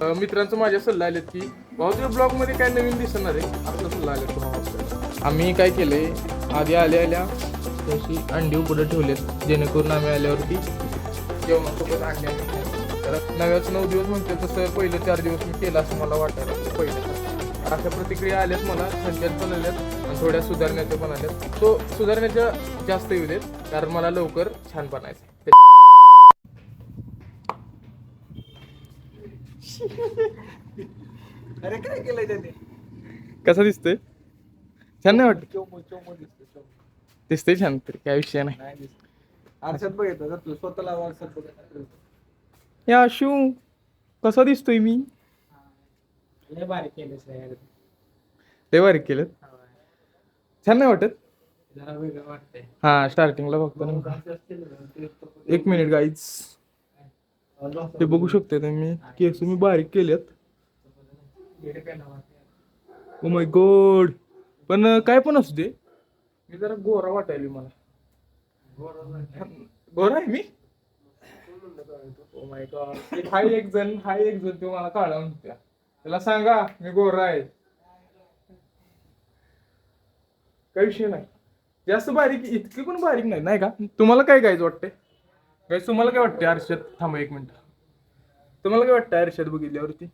मित्रांचं माझ्या सल्ला आलेत की भाऊ तुझ्या ब्लॉगमध्ये काय नवीन दिसणार आहे? आपला सल्ला आलेत भाऊ. आम्ही काय केलंय आधी आल्या आल्या तशी अंडी पुढे ठेवलेत जेणेकरून आम्ही आल्यावरती जेवणासोबत अंडी तर नव्याच नऊ दिवस म्हणते तसं पहिलं चार दिवस मी केलं असं मला वाटायला पहिले. पहिलं अशा प्रतिक्रिया आल्यात मला छान पण आल्यात आणि थोड्या सुधारण्याच्या पण आल्यात. तो सुधारण्याच्या जास्त येऊ देत कारण मला लवकर छान बनायचं अरे काय केलंय त्याने? कसं दिसतंय? छान नाही वाटत? चोमो चोमो दिसतो चोमो. दिसतंय छान तरी काय विषय नाही. नाही दिसत. आरशात बघितलं जर तू स्वतःला आरशात बघितलं या शू कसा दिसतोय मी? लय बारीक केलंस रे. यार. ते बारीक केलं. छान नाही वाटत? जरा वेगळं वाटतंय. हा स्टार्टिंगला बघतो ना. एक मिनिट गाईज ते बघू शकते तुम्ही केस मी बारीक केलेत. ओ माय गॉड पण काय पण असू दे. मी जरा गोरा वाटायली मला. गोरा आहे मी? ओ माय गॉड हाय एक जण हाय एक जण तो मला काढा म्हणत्या. त्याला सांगा मी गोरा आहे. काही विषय नाही. जास्त बारीक इतकी पण बारीक नाही नाही का? तुम्हाला काय गायच वाटतंय? गाईज तुम्हाला काय वाटतंय? आरशात थांबा एक मिनिट. तुम्हाला काय वाटतं आरशात बघितल्यावरती?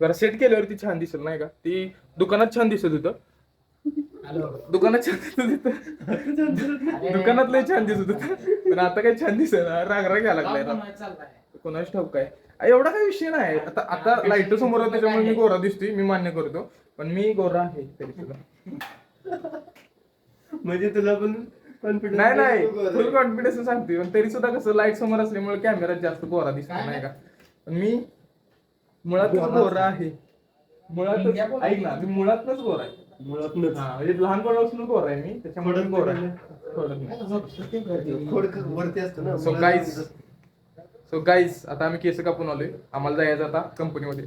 जरा सेट केल्यावरती छान दिसेल नाही का? ती दुकानात छान दिसत होतं. दुकानात छान दिसत होतं. दुकानात लय छान दिसत होतं. पण आता काही छान दिसत राग राग घ्यायला लागलाय कोणाच ठाऊक काय? एवढा काही विषय नाही. आता आता लाइट समोर आहे त्याच्यामुळे मी गोरा दिसतोय मी मान्य करतो. पण मी गोरा आहे तरी सुद्धा. म्हणजे तुला पण कॉन्फिडन्स नाही नाही फुल कॉन्फिडन्स सांगते पण तरी सुद्धा कसं लाइट समोर असल्यामुळे कॅमेरात जास्त गोरा दिसतो नाही का? पण मी मुळात गोरा आहे. मुळातच ऐक ना मी मुळातच गोरा आहे. हा, म्हणजे लहानपणापासून गोरा आहे मी त्याच्यामुळे मी गोरा आहे. थोडं नाही खोड वरती असतं ना सो गाईज सो गाईज आता आम्ही केस कापून आलोय. आम्हाला जायचं आता कंपनीमध्ये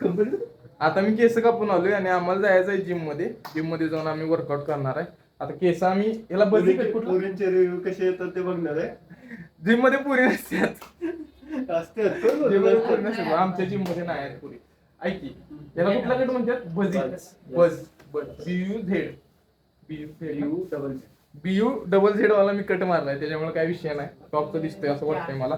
कंपनी आता मी केस कापून आलोय आणि आम्हाला जायचं आहे जिममध्ये. जिममध्ये जाऊन आम्ही वर्कआउट करणार आहे. आता केस आम्ही याला कुठं पोरींचे रिव्ह्यू कसे येतात ते बघणार आहे? जिममध्ये पुरी नसतात. जिममध्ये पुरी आमच्या जिममध्ये नाही आहेत पुरी. ऐकी याला कुठला गट म्हणतात? बजी buzz buzz B U Z. B U double B U double Z. वाला मी कट मारलाय त्याच्यामुळे काय विषय नाही. टॉपचं दिसतोय असं वाटतंय मला.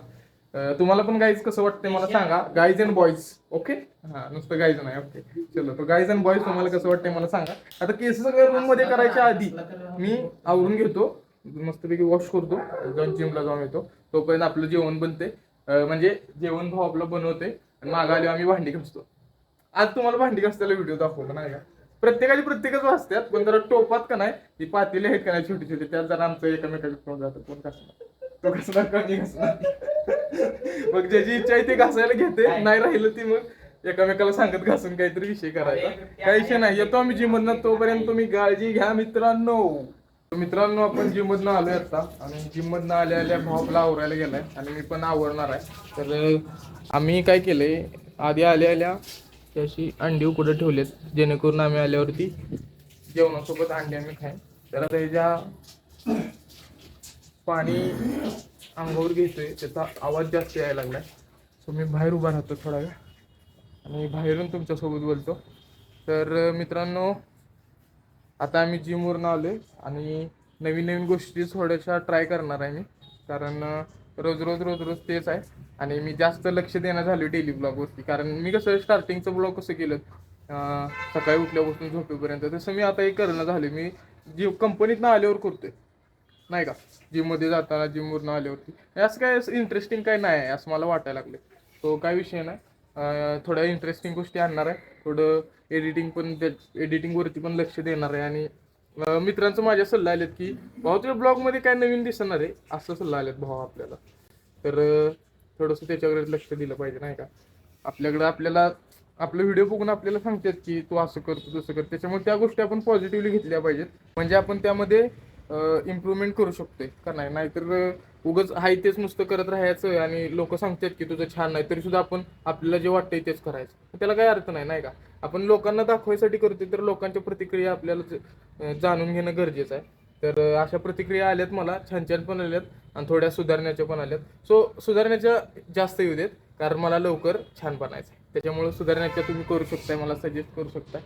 तुम्हाला पण गाईज कसं वाटतंय मला सांगा. गाईज अँड बॉईज ओके हा नुसतं गाईज नाही ओके चलो तो गाईज अँड बॉईज तुम्हाला कसं वाटतंय मला सांगा. आता केस सगळ्या रूममध्ये करायच्या आधी मी आवरून घेतो मस्तपैकी वॉश करतो जाऊन जिमला जाऊन येतो. तोपर्यंत आपलं जेवण बनते म्हणजे जेवण भाऊ आपलं बनवते आणि मागं आल्यावर आम्ही भांडी घासतो. आज तुम्हाला भांडी घासताना व्हिडिओ दाखवतो नाही का? प्रत्येकाची प्रत्येकच वाचतात पण जरा टोपात का नाही ती पातेले आहेत का नाही छोटी छोटी त्यात जरा आमचं एकमेकाच्या तोंड जातं कोण घासणार? तो घासणार कमी घासणार? मग ज्याची इच्छा आहे ते घासायला घेते. नाही राहिलं ती मग. एकामेकाला सांगत घासून काहीतरी विषय करायचा. काही विषय नाही. येतो आम्ही जिम मधनं तोपर्यंत तुम्ही काळजी घ्या मित्रांनो. मित्रांनो आपण जिम मधनं आलोय आता. आणि जिम मधनं आल्या आल्या आपला आवरायला गेलाय. आणि मी पण आवरणार आहे. तर आम्ही काय केलंय? आधी आल्या आल्या त्याशी अंडी उकडं ठेवलेत. जेणेकरून आम्ही आल्यावरती जेवणासोबत अंडी आम्ही खाईन. त्याला त्याच्या पाणी अंगावर घेतोय त्याचा आवाज जास्त यायला लागलाय. सो मी बाहेर उभा राहतो थोडा वेळ. आणि बाहेरून तुमच्यासोबत बोलतो. तर मित्रांनो आता आम्ही जिमवरून आलो आहे आणि नवीन नवीन गोष्टी थोड्याशा ट्राय करणार आहे मी. कारण रोज रोज रोज रोज तेच आहे. आणि मी जास्त लक्ष देणं झालो डेली ब्लॉगवरती कारण मी कसं स्टार्टिंगचं ब्लॉग कसं केलं सकाळी उठल्यापासून झोपेपर्यंत. तसं मी आता एक करणं झालं मी जी कंपनीतनं आल्यावर करतोय. नाही का? जिममध्ये जाताना जिमवरून आल्यावरती. असं काय इंटरेस्टिंग काय नाही आहे असं मला वाटायला लागले तो काय विषय नाही. थोड्या इंटरेस्टिंग गोष्टी आणणार आहे. थोडं एडिटिंग पण त्या एडिटिंगवरती पण लक्ष देणार आहे. आणि मित्रांचं माझ्या सल्ला आलेत की भाऊ तुझ्या ब्लॉगमध्ये काय नवीन दिसणार आहे? असं सल्ला आलेत भाऊ आपल्याला. तर थोडंसं त्याच्याकडे लक्ष दिलं पाहिजे नाही का? आपल्याकडं आपल्याला आपलं व्हिडिओ बघून आपल्याला सांगतात की तू असं करतो तसं कर. त्याच्यामुळे त्या गोष्टी आपण पॉझिटिव्हली घेतल्या पाहिजेत. म्हणजे आपण त्यामध्ये इम्प्रूव्हमेंट करू शकतोय. का नाही? नाहीतर उगच उगाच हाय तेच नुसतं करत राहायचं आणि लोक सांगतात की तुझं छान नाही तरी सुद्धा आपण आपल्याला जे वाटतंय तेच करायचं. त्याला काही अर्थ नाही नाही का? आपण लोकांना दाखवायसाठी करतोय तर लोकांच्या प्रतिक्रिया आपल्याला जाणून घेणं गरजेचं आहे. तर अशा प्रतिक्रिया आल्यात मला छान छान पण आल्यात आणि थोड्या सुधारण्याच्या पण आल्यात. सो सुधारण्याच्या जास्त येऊ देत. कारण मला लवकर छान बनायचं आहे त्याच्यामुळे सुधारण्याच्या तुम्ही करू शकताय मला सजेस्ट करू शकता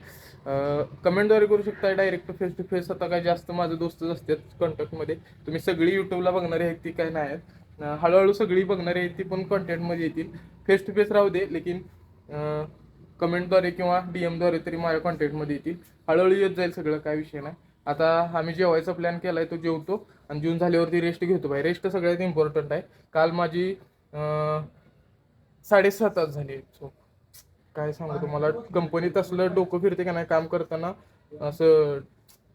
कमेंटद्वारे करू शकताय डायरेक्ट फेस टू फेस आता काय जास्त माझं दोस्तच असतात कॉन्टॅक्टमध्ये तुम्ही सगळी यूट्यूबला बघणारी आहेत ती काय नाही आहेत. हळूहळू सगळी बघणारी आहेत ती पण कॉन्टॅक्टमध्ये येतील. फेस टू फेस राहू दे लेकिन कमेंटद्वारे किंवा डी एमद्वारे तरी माझ्या कॉन्टॅक्टमध्ये येतील. हळूहळू येत जाईल सगळं काय विषय नाही. आता आम्ही जेवायचा प्लॅन केला आहे तो जेवतो. आणि जेवून झाल्यावरती रेस्ट घेतो. बाई रेस्ट सगळ्यात इम्पॉर्टंट आहे. काल माझी साडेसात तास झाली झोप काय सांगू तुम्हाला? कंपनीत असलं डोकं फिरते का नाही काम करताना? असं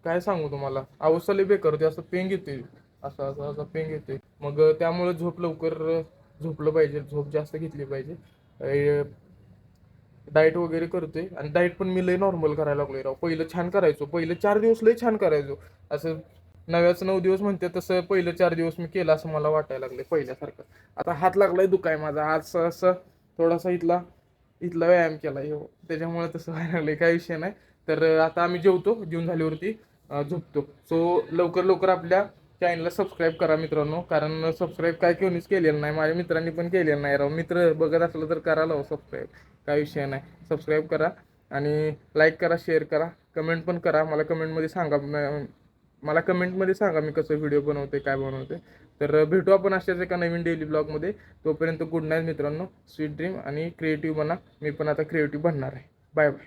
काय सांगू तुम्हाला? अवसाले लई बेकार होते असं पेंग येते. असं असं असं पेंग येते. मग त्यामुळे झोप लवकर झोपलं पाहिजे. झोप जास्त घेतली पाहिजे. डाएट वगैरे करते आणि डाएट पण मी लय नॉर्मल करायला लागलोय राव. पहिलं छान करायचो. पहिलं चार दिवस लय छान करायचो. असं नव्याचं नऊ दिवस म्हणते तसं पहिलं चार दिवस मी केलं असं मला वाटायला लागले पहिल्यासारखं. आता हात लागलाय दुखाय माझा. आज असं थोडासा इथला इथला व्यायाम केला हो त्याच्यामुळे तसं व्हायला लागलं काही विषय नाही. तर आता आम्ही जेवतो जेवण झाल्यावरती झोपतो. सो लवकर लवकर आपल्या चॅनलला सबस्क्राईब करा मित्रांनो. कारण सबस्क्राईब काय कोणीच केलेलं नाही. माझ्या मित्रांनी पण केलेलं नाही. राव मित्र बघत असलं तर करा लाव सबस्क्राईब काय विषय नाही. सबस्क्राईब करा आणि लाईक करा शेअर करा. कमेंट पण करा. मला कमेंटमध्ये सांगा मला कमेंटमध्ये सांगा मी कसं व्हिडिओ बनवते काय बनवते तर भेटू आपण अशाच एका नवीन डेली ब्लॉगमध्ये तोपर्यंत गुड नाईट मित्रांनो स्वीट ड्रीम आणि क्रिएटिव्ह बना मी पण आता क्रिएटिव्ह बनणार आहे. Bye bye